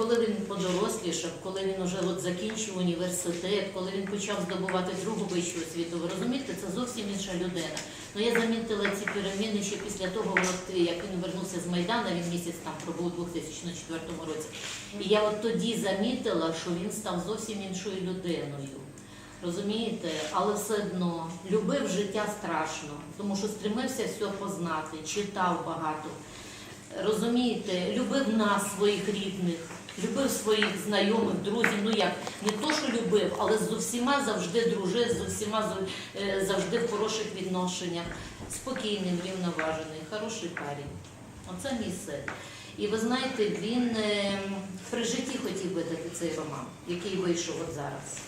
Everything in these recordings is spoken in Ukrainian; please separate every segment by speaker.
Speaker 1: коли він подорослішав, коли він уже от закінчив університет, коли він почав здобувати другу вищу освіту, ви розумієте, це зовсім інша людина. Ну я замітила ці переміни ще після того, як він вернувся з Майдана, він місяць там пробув у 2004 році. І я от тоді замітила, що він став зовсім іншою людиною. Розумієте, але все одно любив життя страшно, тому що стремився все познати, читав багато. Розумієте, любив нас, своїх рідних, любив своїх знайомих, друзів. Ну як не то, що любив, але з усіма завжди дружив, з усіма е, завжди в хороших відношеннях, спокійний, рівноважений, хороший парень. Оце мій син. І ви знаєте, він е, при житті хотів видати цей роман, який вийшов от зараз.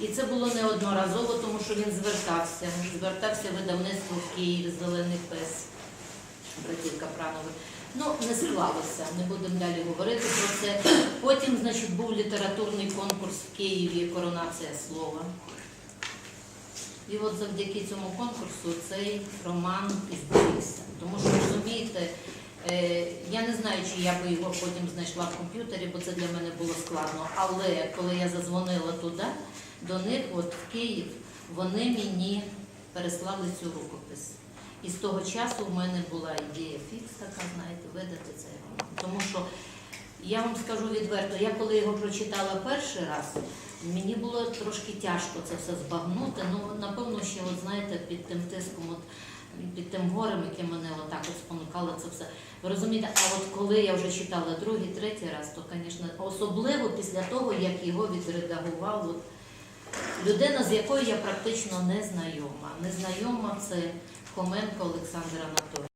Speaker 1: І це було неодноразово, тому що він звертався. Звертався видавництво в Києві Зелений пес братів Капранових. Ну, не склалося, не будемо далі говорити про це. Потім, значить, був літературний конкурс в Києві Коронація слова. І от завдяки цьому конкурсу цей роман і. Тому що розумієте, е, я не знаю, чи я би його потім знайшла в комп'ютері, бо це для мене було складно. Але коли я зазвонила туди, до них, от в Київ, вони мені переслали цю рукопис. І з того часу в мене була ідея фікс, така, знаєте, видати цей роман. Тому що я вам скажу відверто, я коли його прочитала перший раз, мені було трошки тяжко це все збагнути. Ну, напевно, ще, от знаєте, під тим тиском, от, під тим горем, яке мене отак от спонукало це все. Ви розумієте, а от коли я вже читала другий, третій раз, то, звісно, особливо після того, як його відредагував от, людина, з якою я практично не знайома. Незнайома це Хоменко Олександр Анатолійович.